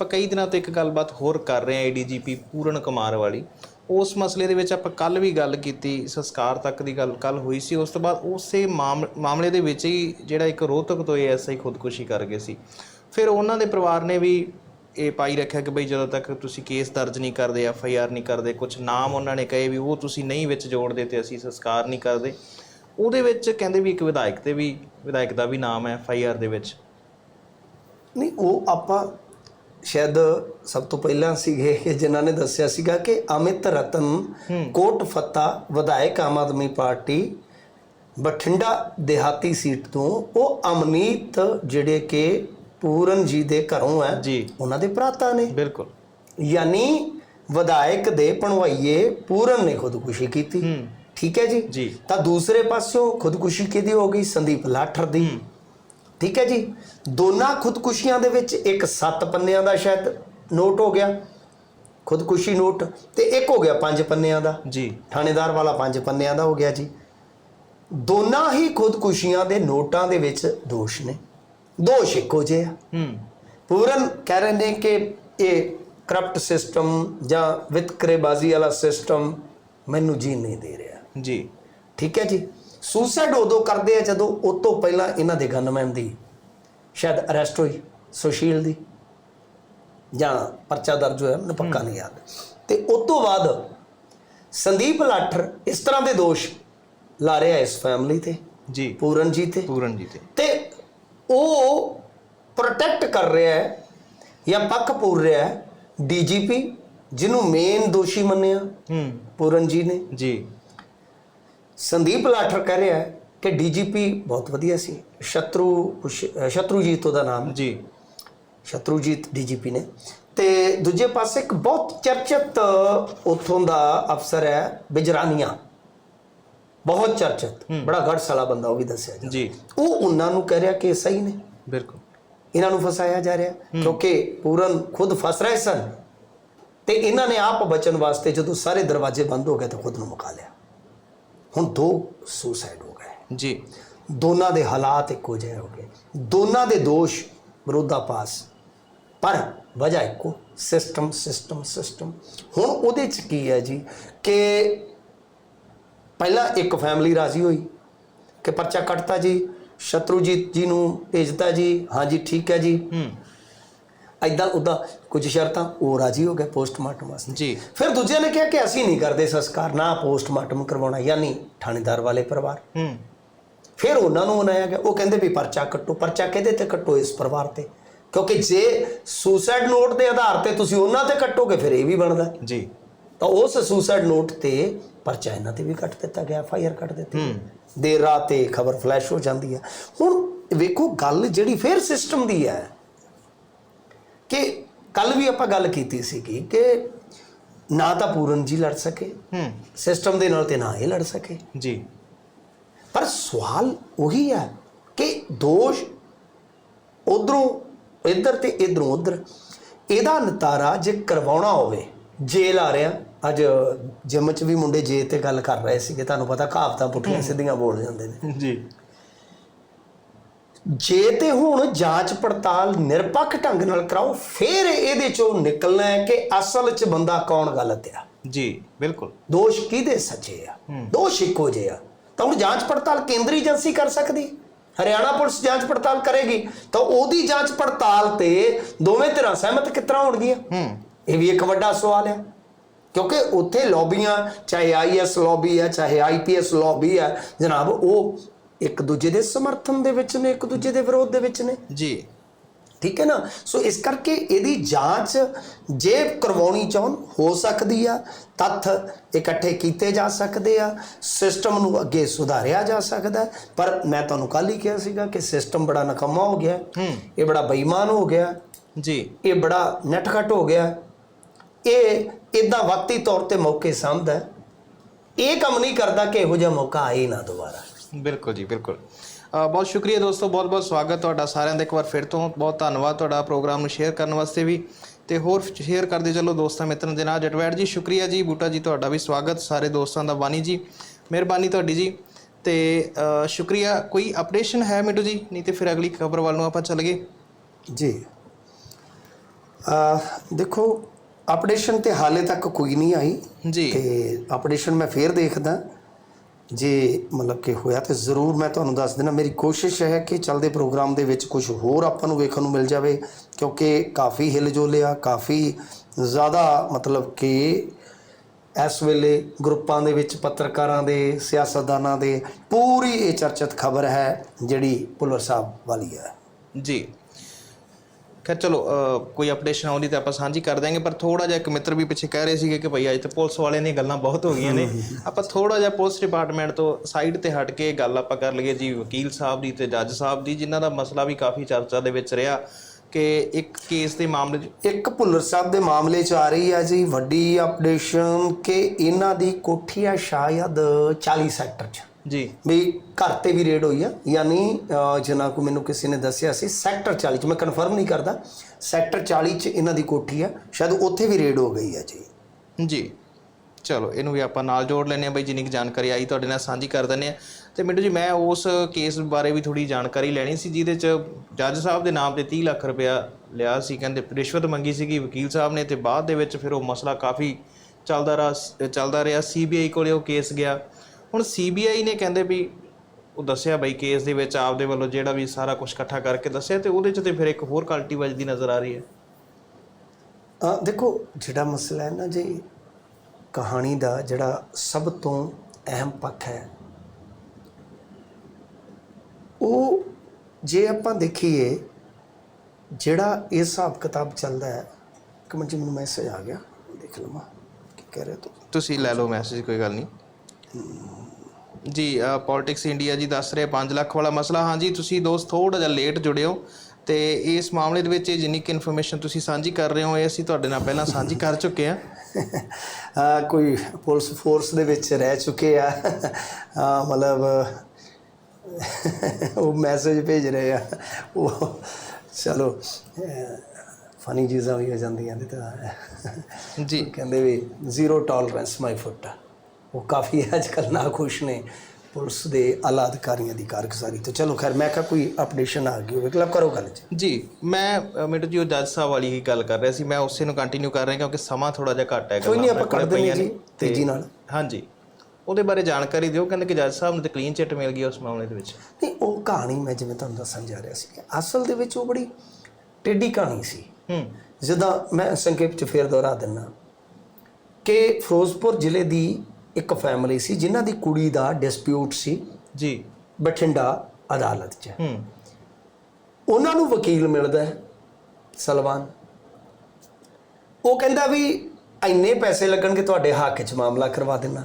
ਆਪਾਂ ਕਈ ਦਿਨਾਂ ਤੋਂ ਇੱਕ ਗੱਲਬਾਤ ਹੋਰ ਕਰ ਰਹੇ ਹਾਂ ਏਡੀਜੀਪੀ ਪੂਰਨ ਕੁਮਾਰ ਵਾਲੀ। ਉਸ ਮਸਲੇ ਦੇ ਵਿੱਚ ਆਪਾਂ ਕੱਲ ਵੀ ਗੱਲ ਕੀਤੀ, ਸੰਸਕਾਰ ਤੱਕ ਦੀ ਗੱਲ ਕੱਲ ਹੋਈ ਸੀ। ਉਸ ਤੋਂ ਬਾਅਦ ਉਸੇ ਮਾਮ- ਮਾਮਲੇ ਦੇ ਵਿੱਚ ਹੀ ਜਿਹੜਾ ਇੱਕ ਰੋਹਤਕ ਤੋਂ ਐਸਆਈ ਖੁਦਕੁਸ਼ੀ ਕਰ ਗਏ ਸੀ। ਫਿਰ ਉਹਨਾਂ ਦੇ ਪਰਿਵਾਰ ਨੇ ਵੀ ਇਹ ਪਾਈ ਰੱਖਿਆ ਕਿ ਬਈ ਜਦੋਂ ਤੱਕ ਤੁਸੀਂ ਕੇਸ ਦਰਜ ਨਹੀਂ ਕਰਦੇ ਐਫ ਆਈ ਆਰ ਨਹੀਂ ਕਰਦੇ ਕੁਝ ਨਾਮ ਉਹਨਾਂ ਨੇ ਕਹੇ ਵੀ ਉਹ ਤੁਸੀਂ ਨਹੀਂ ਵਿੱਚ ਜੋੜਦੇ ਤੇ ਅਸੀਂ ਸੰਸਕਾਰ ਨਹੀਂ ਕਰਦੇ। ਉਹਦੇ ਵਿੱਚ ਕਹਿੰਦੇ ਵੀ ਇੱਕ ਵਿਧਾਇਕ ਤੇ ਵੀ, ਵਿਧਾਇਕ ਦਾ ਵੀ ਨਾਮ ਹੈ ਐਫ ਆਈ ਆਰ ਦੇ ਵਿੱਚ। ਨਹੀਂ, ਉਹ ਆਪਾਂ ਸ਼ਾਇਦ ਸਭ ਤੋਂ ਪਹਿਲਾਂ ਸੀਗੇ ਕਿ ਜਿਨ੍ਹਾਂ ਨੇ ਦੱਸਿਆ ਸੀਗਾ ਕਿ ਅਮਿਤ ਰਤਨ ਕੋਟ ਫੱਤਾ ਵਿਧਾਇਕ ਆਮ ਆਦਮੀ ਪਾਰਟੀ ਬਠਿੰਡਾ ਦਿਹਾਤੀ ਸੀਟ ਤੋਂ ਉਹ ਅਮਨੀਤ ਜਿਹੜੇ ਕਿ ਪੂਰਨ ਜੀ ਦੇ ਘਰੋਂ ਹੈ ਜੀ। ਉਹਨਾਂ ਦੇ ਭਰਾਤਾ ਨੇ। ਬਿਲਕੁਲ। ਯਾਨੀ ਵਿਧਾਇਕ ਦੇ ਪਣਵਾਈਏ ਪੂਰਨ ਨੇ ਖੁਦਕੁਸ਼ੀ ਕੀਤੀ। ਠੀਕ ਹੈ ਜੀ? ਜੀ। ਤਾਂ ਦੂਸਰੇ ਪਾਸਿਓਂ ਖੁਦਕੁਸ਼ੀ ਕਿਹਦੀ ਹੋ ਗਈ? ਸੰਦੀਪ ਲਾਠਰ ਦੀ। ਠੀਕ ਹੈ ਜੀ? ਦੋਨਾਂ ਖੁਦਕੁਸ਼ੀਆਂ ਦੇ ਵਿੱਚ ਇੱਕ ਸੱਤ ਪੰਨਿਆਂ ਦਾ ਸ਼ਾਇਦ ਨੋਟ ਹੋ ਗਿਆ। ਖੁਦਕੁਸ਼ੀ ਨੋਟ ਤੇ ਇੱਕ ਹੋ ਗਿਆ ਪੰਜ ਪੰਨਿਆਂ ਦਾ। ਜੀ। ਥਾਣੇਦਾਰ ਵਾਲਾ ਪੰਜ ਪੰਨਿਆਂ ਦਾ ਹੋ ਗਿਆ ਜੀ। ਦੋਨਾਂ ਹੀ ਖੁਦਕੁਸ਼ੀਆਂ ਦੇ ਨੋਟਾਂ ਦੇ ਵਿੱਚ ਦੋਸ਼ ਨੇ। ਦੋਸ਼ ਇੱਕੋ ਜਿਹੇ ਆ। ਹੂੰ। ਪੂਰਨ ਕਹਿ ਰਹੇ ਨੇ ਕਿ ਇਹ ਕਰਪਟ ਸਿਸਟਮ ਜਾਂ ਵਿਤਕਰੇਬਾਜ਼ੀ ਵਾਲਾ ਸਿਸਟਮ ਮੈਨੂੰ ਜੀ ਨਹੀਂ ਦੇ ਰਿਹਾ। ਜੀ। ਠੀਕ ਹੈ ਜੀ? ਸੁਸਾਈਡ ਉਦੋਂ ਕਰਦੇ ਆ ਜਦੋਂ ਉਹ ਤੋਂ ਪਹਿਲਾਂ ਇਹਨਾਂ ਦੇ ਗਨਮੈਨ ਦੀ ਸ਼ਾਇਦ ਅਰੈਸਟ ਹੋਈ ਸੁਸ਼ੀਲ ਦੀ ਜਾਂ ਪਰਚਾ ਦਰਜ ਹੋਇਆ ਮੈਨੂੰ ਪੱਕਾ ਨਹੀਂ ਯਾਦ। ਤੇ ਉਸ ਤੋਂ ਬਾਅਦ ਸੰਦੀਪ ਲਾਠਰ ਇਸ ਤਰ੍ਹਾਂ ਦੇ ਦੋਸ਼ ਲਾ ਰਿਹਾ ਇਸ ਫੈਮਿਲੀ ਤੇ ਜੀ। ਪੂਰਨ ਜੀ ਤੇ। ਪੂਰਨ ਜੀ ਤੇ। ਤੇ ਉਹ ਪ੍ਰੋਟੈਕਟ ਕਰ ਰਿਹਾ ਹੈ ਜਾਂ ਪੱਖ ਪੂਰ ਰਿਹਾ ਹੈ ਡੀਜੀਪੀ ਜਿਹਨੂੰ ਮੇਨ ਦੋਸ਼ੀ ਮੰਨਿਆ ਹੂੰ। ਪੂਰਨ ਜੀ ਨੇ। ਜੀ। ਸੰਦੀਪ ਲਾਠਰ ਕਹਿ ਰਿਹਾ ਹੈ ਕਿ ਡੀਜੀਪੀ ਬਹੁਤ ਵਧੀਆ ਸੀ। ਸ਼ਤਰੂ ਸ਼ਤਰੂਜੀਤ ਉਹਦਾ ਨਾਮ। ਜੀ। ਸ਼ਤਰੂਜੀਤ ਡੀਜੀਪੀ ਨੇ। ਤੇ ਦੂਜੇ ਪਾਸੇ ਇੱਕ ਬਹੁਤ ਚਰਚਿਤ ਉਥੋਂ ਦਾ ਅਫਸਰ ਹੈ ਬਿਜਰਾਨੀਆ। ਬਹੁਤ ਚਰਚਿਤ। ਬੜਾ ਗੜਸ ਵਾਲਾ ਬੰਦਾ ਉਹ ਵੀ ਦੱਸਿਆ ਜੀ ਜੀ। ਉਹ ਉਹਨਾਂ ਨੂੰ ਕਹਿ ਰਿਹਾ ਕਿ ਸਹੀ ਨੇ। ਬਿਲਕੁਲ। ਇਹਨਾਂ ਨੂੰ ਫਸਾਇਆ ਜਾ ਰਿਹਾ। ਕਿਉਂਕਿ ਪੂਰਨ ਖੁਦ ਫਸ ਰਹੇ ਸਨ। ਤੇ ਇਹਨਾਂ ਨੇ ਆਪ ਬਚਣ ਵਾਸਤੇ ਜਦੋਂ ਸਾਰੇ ਦਰਵਾਜ਼ੇ ਬੰਦ ਹੋ ਗਏ ਤਾਂ ਖੁਦ ਨੂੰ ਮੁਕਾ ਲਿਆ। ਹੁਣ ਦੋ ਸੁਸਾਈਡ ਹੋ ਗਏ। ਜੀ। ਦੋਨਾਂ ਦੇ ਹਾਲਾਤ ਇੱਕੋ ਜਿਹੇ ਹੋ ਗਏ। ਦੋਨਾਂ ਦੇ ਦੋਸ਼ ਵਿਰੋਧਾਪਾਸ ਪਰ ਵਜ੍ਹਾ ਇੱਕੋ ਸਿਸਟਮ ਸਿਸਟਮ ਸਿਸਟਮ ਹੁਣ ਉਹਦੇ ਚ ਕੀ ਹੈ ਜੀ ਕਿ ਪਹਿਲਾਂ ਇੱਕ ਫੈਮਿਲੀ ਰਾਜ਼ੀ ਹੋਈ ਕਿ ਪਰਚਾ ਕੱਟਤਾ ਜੀ ਸ਼ਤਰੂਜੀਤ ਜੀ ਨੂੰ ਭੇਜਤਾ ਜੀ। ਹਾਂਜੀ ਠੀਕ ਹੈ ਜੀ। ਹੂੰ। ਐਦਾਂ ਉਦਾਂ ਕੁਝ ਸ਼ਰਤਾਂ ਉਹ ਰਾਜ਼ੀ ਹੋ ਗਏ ਪੋਸਟਮਾਰਟਮ ਵਾਸਤੇ। ਜੀ। ਫਿਰ ਦੂਜਿਆਂ ਨੇ ਕਿਹਾ ਕਿ ਅਸੀਂ ਨਹੀਂ ਕਰਦੇ ਸੰਸਕਾਰ ਨਾ ਪੋਸਟਮਾਰਟਮ ਕਰਵਾਉਣਾ ਯਾਨੀ ਥਾਣੇਦਾਰ ਵਾਲੇ ਪਰਿਵਾਰ। ਹੂੰ। ਫਿਰ ਉਹਨਾਂ ਨੂੰ ਮਨਾਇਆ ਗਿਆ। ਉਹ ਕਹਿੰਦੇ ਵੀ ਪਰਚਾ ਕੱਟੋ। ਪਰਚਾ ਕਿਹਦੇ ਤੇ ਕੱਟੋ? ਇਸ ਪਰਿਵਾਰ ਤੇ। ਕਿਉਂਕਿ ਜੇ ਸੁਸਾਈਡ ਨੋਟ ਦੇ ਆਧਾਰ ਤੇ ਤੁਸੀਂ ਉਹਨਾਂ ਤੇ ਕੱਟੋਗੇ ਫਿਰ ਇਹ ਵੀ ਬਣਦਾ। ਜੀ। ਤਾਂ ਉਸ ਸੁਸਾਈਡ ਨੋਟ ਤੇ ਪਰਚਾ ਇਹਨਾਂ ਤੇ ਵੀ ਕੱਟ ਦਿੱਤਾ ਗਿਆ ਐਫ ਆਈ ਆਰ ਕੱਟ ਦਿੱਤੀ ਹੂੰ। ਦੇਰ ਰਾਤ ਤੇ ਖਬਰ ਫਲੈਸ਼ ਹੋ ਜਾਂਦੀ ਹੈ। ਹੁਣ ਵੇਖੋ ਗੱਲ ਜਿਹੜੀ ਫਿਰ ਸਿਸਟਮ ਦੀ ਹੈ ਕਿ ਕੱਲ ਵੀ ਆਪਾਂ ਗੱਲ ਕੀਤੀ ਸੀਗੀ ਕਿ ਨਾ ਤਾਂ ਪੂਰਨ ਜੀ ਲੜ ਸਕੇ ਹੂੰ। ਸਿਸਟਮ ਦੇ ਨਾਲ ਤੇ ਨਾ ਇਹ ਲੜ ਸਕੇ। ਜੀ। ਪਰ ਸਵਾਲ ਉਹੀ ਹੈ ਕਿ ਦੋਸ਼ ਉਧਰੋਂ ਇੱਧਰ ਤੇ ਇਧਰੋਂ ਉਧਰ। ਇਹਦਾ ਨਤਾਰਾ ਜੇ ਕਰਵਾਉਣਾ ਹੋਵੇ ਜੇਲ ਆ ਰਿਹਾ ਅੱਜ ਜਿਮ ਚ ਵੀ ਮੁੰਡੇ ਜੇ ਤੇ ਗੱਲ ਕਰ ਰਹੇ ਸੀਗੇ ਤੁਹਾਨੂੰ ਪਤਾ ਕਹਾਵਤਾਂ ਪੁੱਠੀਆਂ ਸਿੱਧੀਆਂ ਬੋਲ ਜਾਂਦੇ ਨੇ। ਜੀ। ਜੇ ਤੇ ਹੁਣ ਜਾਂਚ ਪੜਤਾਲ ਨਿਰਪੱਖ ਢੰਗ ਨਾਲ ਕਰਾਓ ਫਿਰ ਇਹਦੇ ਚੋਂ ਨਿਕਲਣਾ ਹੈ ਕਿ ਅਸਲ 'ਚ ਬੰਦਾ ਕੌਣ ਗਲਤ ਆ। ਜੀ ਬਿਲਕੁਲ। ਦੋਸ਼ ਕਿਹਦੇ ਸੱਚੇ ਆ? ਦੋਸ਼ ਇੱਕੋ ਜਿਹੇ ਆ। ਤਾਂ ਹੁਣ ਜਾਂਚ ਪੜਤਾਲ ਕੇਂਦਰੀ ਏਜੰਸੀ ਕਰ ਸਕਦੀ। ਹਰਿਆਣਾ ਪੁਲਿਸ ਜਾਂਚ ਪੜਤਾਲ ਕਰੇਗੀ। ਤਾਂ ਉਹਦੀ ਜਾਂਚ ਪੜਤਾਲ ਤੇ ਦੋਵੇਂ ਧਿਰਾਂ ਸਹਿਮਤ ਕਿਤਰਾ ਹੋਣਗੀਆਂ? ਹੂੰ। ਇਹ ਵੀ ਇੱਕ ਵੱਡਾ ਸਵਾਲ ਹੈ ਕਿਉਂਕਿ ਉੱਥੇ ਲੌਬੀਆਂ ਚਾਹੇ ਆਈਐਸ ਲੌਬੀ ਹੈ ਚਾਹੇ ਆਈਪੀਐਸ ਲੌਬੀ ਹੈ ਜਨਾਬ ਉਹ ਇੱਕ ਦੂਜੇ ਦੇ ਸਮਰਥਨ ਦੇ ਵਿੱਚ ਨੇ ਇੱਕ ਦੂਜੇ ਦੇ ਵਿਰੋਧ ਦੇ ਵਿੱਚ ਨੇ। ਜੀ। ਠੀਕ ਹੈ ਨਾ? ਸੋ ਇਸ ਕਰਕੇ ਇਹਦੀ ਜਾਂਚ ਜੇ ਕਰਵਾਉਣੀ ਚਾਹਣ ਹੋ ਸਕਦੀ ਆ ਤੱਥ ਇਕੱਠੇ ਕੀਤੇ ਜਾ ਸਕਦੇ ਆ ਸਿਸਟਮ ਨੂੰ ਅੱਗੇ ਸੁਧਾਰਿਆ ਜਾ ਸਕਦਾ। ਪਰ ਮੈਂ ਤੁਹਾਨੂੰ ਕੱਲ ਹੀ ਕਿਹਾ ਸੀਗਾ ਕਿ ਸਿਸਟਮ ਬੜਾ ਨਕਮਾ ਹੋ ਗਿਆ। ਇਹ ਬੜਾ ਬੇਈਮਾਨ ਹੋ ਗਿਆ। ਜੀ। ਇਹ ਬੜਾ ਨਟਖਟ ਹੋ ਗਿਆ। ਇਹ ਇਦਾਂ ਵਕਤੀ ਤੌਰ ਤੇ ਮੌਕੇ ਸੰਭਦਾ ਹੈ। ਇਹ ਕੰਮ ਨਹੀਂ ਕਰਦਾ ਕਿ ਇਹੋ ਜਿਹਾ ਮੌਕਾ ਆਏ ਨਾ ਦੁਬਾਰਾ। ਬਿਲਕੁਲ ਜੀ ਬਿਲਕੁਲ। ਬਹੁਤ ਸ਼ੁਕਰੀਆ ਦੋਸਤੋ ਬਹੁਤ ਬਹੁਤ ਸਵਾਗਤ ਤੁਹਾਡਾ ਸਾਰਿਆਂ ਦਾ ਇੱਕ ਵਾਰ ਫਿਰ ਤੋਂ। ਬਹੁਤ ਧੰਨਵਾਦ ਤੁਹਾਡਾ ਪ੍ਰੋਗਰਾਮ ਨੂੰ ਸ਼ੇਅਰ ਕਰਨ ਵਾਸਤੇ ਵੀ। ਤੇ ਹੋਰ ਸ਼ੇਅਰ ਕਰਦੇ ਚੱਲੋ ਦੋਸਤਾਂ ਮਿੱਤਰਾਂ ਦੇ ਨਾਲ। ਜਟਵੈੜ ਜੀ ਸ਼ੁਕਰੀਆ ਜੀ ਬੂਟਾ ਜੀ ਤੁਹਾਡਾ ਵੀ ਸਵਾਗਤ ਸਾਰੇ ਦੋਸਤਾਂ ਦਾ ਬਾਨੀ ਜੀ। ਮਿਹਰਬਾਨੀ ਤੁਹਾਡੀ ਜੀ। ਤੇ ਸ਼ੁਕਰੀਆ। ਕੋਈ ਅਪਡੇਸ਼ਨ ਹੈ ਮਿੱਟੂ ਜੀ? ਨਹੀਂ ਤੇ ਫਿਰ ਅਗਲੀ ਖਬਰ ਵੱਲ ਨੂੰ ਆਪਾਂ ਚੱਲ ਗਏ ਜੀ। ਅਹ ਦੇਖੋ ਅਪਡੇਸ਼ਨ ਤੇ ਹਾਲੇ ਤੱਕ ਕੋਈ ਨਹੀਂ ਆਈ। ਜੀ। ਤੇ ਅਪਡੇਸ਼ਨ ਮੈਂ ਫੇਰ ਦੇਖਦਾ। ਜੇ ਮਤਲਬ ਕਿ ਹੋਇਆ ਤੇ ਜ਼ਰੂਰ ਮੈਂ ਤੁਹਾਨੂੰ ਦੱਸ ਦੇਣਾ ਮੇਰੀ ਕੋਸ਼ਿਸ਼ ਹੈ ਕਿ ਚੱਲਦੇ ਪ੍ਰੋਗਰਾਮ ਦੇ ਵਿੱਚ ਕੁਝ ਹੋਰ ਆਪਾਂ ਨੂੰ ਵੇਖਣ ਨੂੰ ਮਿਲ ਜਾਵੇ, ਕਿਉਂਕਿ ਕਾਫੀ ਹਿਲਜੁਲ ਆ, ਕਾਫੀ ਜ਼ਿਆਦਾ ਮਤਲਬ ਕਿ ਇਸ ਵੇਲੇ ਗਰੁੱਪਾਂ ਦੇ ਵਿੱਚ, ਪੱਤਰਕਾਰਾਂ ਦੇ, ਸਿਆਸਤਦਾਨਾਂ ਦੇ, ਪੂਰੀ ਇਹ ਚਰਚਿਤ ਖਬਰ ਹੈ ਜਿਹੜੀ ਭੁੱਲਰ ਸਾਹਿਬ ਵਾਲੀ ਹੈ। ਜੀ। ਖੈਰ ਚਲੋ ਕੋਈ ਅਪਡੇਸ਼ਨ ਆਉਂਦੀ ਤਾਂ ਆਪਾਂ ਸਾਂਝੀ ਕਰ ਦਾਂਗੇ ਪਰ ਥੋੜਾ ਜਿਹਾ ਇੱਕ ਮਿੱਤਰ ਵੀ ਪਿੱਛੇ ਕਹਿ ਰਹੇ ਸੀਗੇ ਕਿ ਭਈ ਅੱਜ ਤੇ ਪੁਲਿਸ ਵਾਲਿਆਂ ਦੀਆਂ ਗੱਲਾਂ ਬਹੁਤ ਹੋ ਗਈਆਂ ਨੇ। ਆਪਾਂ ਥੋੜਾ ਜਿਹਾ ਪੁਲਿਸ ਡਿਪਾਰਟਮੈਂਟ ਤੋਂ ਸਾਈਡ ਤੇ ਹਟ ਕੇ ਗੱਲ ਆਪਾਂ ਕਰ ਲਈਏ ਜੀ ਵਕੀਲ ਸਾਹਿਬ ਦੀ ਤੇ ਜੱਜ ਸਾਹਿਬ ਦੀ ਜਿਨ੍ਹਾਂ ਦਾ ਮਸਲਾ ਵੀ ਕਾਫੀ ਚਰਚਾ ਦੇ ਵਿੱਚ ਰਿਹਾ ਕਿ ਇੱਕ ਕੇਸ ਦੇ ਮਾਮਲੇ 'ਚ ਇੱਕ ਭੁੱਲਰ ਸਾਹਿਬ ਦੇ ਮਾਮਲੇ 'ਚ ਆ ਰਹੀ ਹੈ ਜੀ ਵੱਡੀ ਅਪਡੇਸ਼ਨ ਕਿ ਇਹਨਾਂ ਦੀ ਕੋਠੀ ਆ ਸ਼ਾਇਦ 40 ਸੈਕਟਰ 'ਚ। ਜੀ। ਵੀ ਘਰ ਤੇ ਵੀ ਰੇਡ ਹੋਈ ਆ। ਯਾਨੀ ਜਿਨ੍ਹਾਂ ਕੋ ਮੈਨੂੰ ਕਿਸੇ ਨੇ ਦੱਸਿਆ ਸੀ ਸੈਕਟਰ 40 'ਚ ਮੈਂ ਕਨਫਰਮ ਨਹੀਂ ਕਰਦਾ ਸੈਕਟਰ 40 'ਚ ਇਹਨਾਂ ਦੀ ਕੋਠੀ ਆ ਸ਼ਾਇਦ ਉੱਥੇ ਵੀ ਰੇਡ ਹੋ ਗਈ ਆ ਜੀ। ਜੀ। ਚਲੋ ਇਹਨੂੰ ਵੀ ਆਪਾਂ ਨਾਲ ਜੋੜ ਲੈਂਦੇ ਹਾਂ ਬਈ ਜਿੰਨੀ ਕੁ ਜਾਣਕਾਰੀ ਆਈ ਤੁਹਾਡੇ ਨਾਲ ਸਾਂਝੀ ਕਰ ਦਿੰਦੇ ਆ ਤੇ ਮਿੰਟੂ ਜੀ ਮੈਂ ਉਸ ਕੇਸ ਬਾਰੇ ਵੀ ਥੋੜੀ ਜਾਣਕਾਰੀ ਲੈਣੀ ਸੀ ਜਿਹਦੇ ਚ ਜੱਜ ਸਾਹਿਬ ਦੇ ਨਾਮ ਤੇ 30 ਲੱਖ ਰੁਪਇਆ ਲਿਆ ਸੀ। ਕਹਿੰਦੇ ਰਿਸ਼ਵਤ ਮੰਗੀ ਸੀਗੀ ਵਕੀਲ ਸਾਹਿਬ ਨੇ ਤੇ ਬਾਅਦ ਦੇ ਵਿੱਚ ਫਿਰ ਉਹ ਮਸਲਾ ਕਾਫੀ ਚੱਲਦਾ ਰਿਹਾ ਚੱਲਦਾ ਰਿਹਾ। ਸੀਬੀਆਈ ਕੋਲੇ ਉਹ ਕੇਸ ਗਿਆ। ਹੁਣ ਸੀਬੀਆਈ ਨੇ ਕਹਿੰਦੇ ਵੀ ਉਹ ਦੱਸਿਆ ਬਈ ਕੇਸ ਦੇ ਵਿੱਚ ਆਪਦੇ ਵੱਲੋਂ ਜਿਹੜਾ ਵੀ ਸਾਰਾ ਕੁਝ ਇਕੱਠਾ ਕਰਕੇ ਦੱਸਿਆ ਤੇ ਉਹਦੇ ਚ ਤੇ ਫਿਰ ਇੱਕ ਹੋਰ ਕਲਟੀ ਵੱਜਦੀ ਨਜ਼ਰ ਆ ਰਹੀ ਹੈ। ਅਹ, ਦੇਖੋ ਜਿਹੜਾ ਮਸਲਾ ਹੈ ਨਾ ਜੀ ਕਹਾਣੀ ਦਾ ਜਿਹੜਾ ਸਭ ਤੋਂ ਅਹਿਮ ਪੱਖ ਹੈ ਉਹ ਜੇ ਆਪਾਂ ਦੇਖੀਏ ਜਿਹੜਾ ਇਹ ਹਿਸਾਬ ਕਿਤਾਬ ਚੱਲਦਾ ਹੈ ਇੱਕ ਮਿੰਟ ਜੀ ਮੈਨੂੰ ਮੈਸੇਜ ਆ ਗਿਆ ਦੇਖ ਲਵਾਂ ਕੀ ਕਹਿ ਰਹੇ ਤੂੰ ਤੁਸੀਂ? ਲੈ ਲਓ ਮੈਸੇਜ ਕੋਈ ਗੱਲ ਨਹੀਂ। ਜੀ ਪੋਲਿਟਿਕਸ ਇੰਡੀਆ ਜੀ ਦੱਸ ਰਹੇ 5 ਲੱਖ ਵਾਲਾ ਮਸਲਾ। ਹਾਂਜੀ ਤੁਸੀਂ ਦੋਸਤ ਥੋੜਾ ਜਿਹਾ ਲੇਟ ਜੁੜਿਓ ਤੇ ਇਸ ਮਾਮਲੇ ਦੇ ਵਿੱਚ ਇਹ ਜਿੰਨੀ ਕਿ ਇਨਫੋਰਮੇਸ਼ਨ ਤੁਸੀਂ ਸਾਂਝੀ ਕਰ ਰਹੇ ਹੋ ਇਹ ਅਸੀਂ ਤੁਹਾਡੇ ਨਾਲ ਪਹਿਲਾਂ ਸਾਂਝੀ ਕਰ ਚੁੱਕੇ ਹਾਂ। ਆ ਕੋਈ ਪੁਲਿਸ ਫੋਰਸ ਦੇ ਵਿੱਚ ਰਹਿ ਚੁੱਕੇ ਆ। ਆ ਮਤਲਬ ਉਹ ਮੈਸੇਜ ਭੇਜ ਰਹੇ ਆ। ਉਹ ਚਲੋ ਫਨੀ ਚੀਜ਼ਾਂ ਵੀ ਹੋ ਜਾਂਦੀਆਂ ਨੇ ਤਾਂ। ਜੀ। ਕਹਿੰਦੇ ਵੀ ਜ਼ੀਰੋ ਟੋਲਰੈਂਸ ਮਾਈ ਫੁੱਟ ਉਹ ਕਾਫੀ ਅੱਜ ਕੱਲ੍ਹ ਨਾ ਖੁਸ਼ ਨੇ ਪੁਲਿਸ ਦੇ ਆਲਾ ਅਧਿਕਾਰੀਆਂ ਦੀ ਕਾਰਗੁਜ਼ਾਰੀ ਤੋਂ। ਚਲੋ ਖੈਰ ਮੈਂ ਕਿਹਾ ਕੋਈ ਅਪਡੇਸ਼ਨ ਆ ਗਈ ਹੋਵੇ ਕਲਬ ਕਰੋ ਗੱਲ ਜੀ। ਜੀ ਮੈਂ ਮਿੰਟੂ ਜੀ ਉਹ ਜੱਜ ਸਾਹਿਬ ਵਾਲੀ ਹੀ ਗੱਲ ਕਰ ਰਿਹਾ ਸੀ। ਮੈਂ ਉਸੇ ਨੂੰ ਕੰਟੀਨਿਊ ਕਰ ਰਿਹਾ ਕਿਉਂਕਿ ਸਮਾਂ ਥੋੜਾ ਜਿਹਾ ਘੱਟ ਹੈ ਕੋਈ ਨਹੀਂ ਆਪਾਂ ਕਰ ਕੋਲੇ ਦਿੰਦੇ ਜੀ। ਤੇਜ਼ੀ ਨਾਲ। ਹਾਂਜੀ ਉਹਦੇ ਬਾਰੇ ਜਾਣਕਾਰੀ ਦਿਓ। ਕਹਿੰਦੇ ਕਿ ਜੱਜ ਸਾਹਿਬ ਨੂੰ ਤੇ ਕਲੀਨ ਚਿੱਟ ਮਿਲ ਗਈ ਉਸ ਮਾਮਲੇ ਦੇ ਵਿੱਚ। ਨਹੀਂ ਉਹ ਕਹਾਣੀ ਮੈਂ ਜਿਵੇਂ ਤੁਹਾਨੂੰ ਦੱਸਣ ਜਾ ਰਿਹਾ ਸੀ ਕਿ ਅਸਲ ਦੇ ਵਿੱਚ ਉਹ ਬੜੀ ਟੇਢੀ ਕਹਾਣੀ ਸੀ। ਹੂੰ। ਜਿੱਦਾਂ ਮੈਂ ਸੰਖੇਪ ਚ ਫੇਰ ਦੁਹਰਾ ਦਿੰਨਾ ਕਿ ਫਿਰੋਜ਼ਪੁਰ ਜ਼ਿਲ੍ਹੇ ਦੀ ਇੱਕ ਫੈਮਿਲੀ ਸੀ ਜਿਨ੍ਹਾਂ ਦੀ ਕੁੜੀ ਦਾ ਡਿਸਪਿਊਟ ਸੀ ਜੀ। ਬਠਿੰਡਾ ਅਦਾਲਤ 'ਚ। ਹੂੰ। ਉਹਨਾਂ ਨੂੰ ਵਕੀਲ ਮਿਲਦਾ ਹੈ ਸਲਵਾਨ। ਉਹ ਕਹਿੰਦਾ ਵੀ ਇੰਨੇ ਪੈਸੇ ਲੱਗਣਗੇ ਤੁਹਾਡੇ ਹੱਕ 'ਚ ਮਾਮਲਾ ਕਰਵਾ ਦੇਣਾ।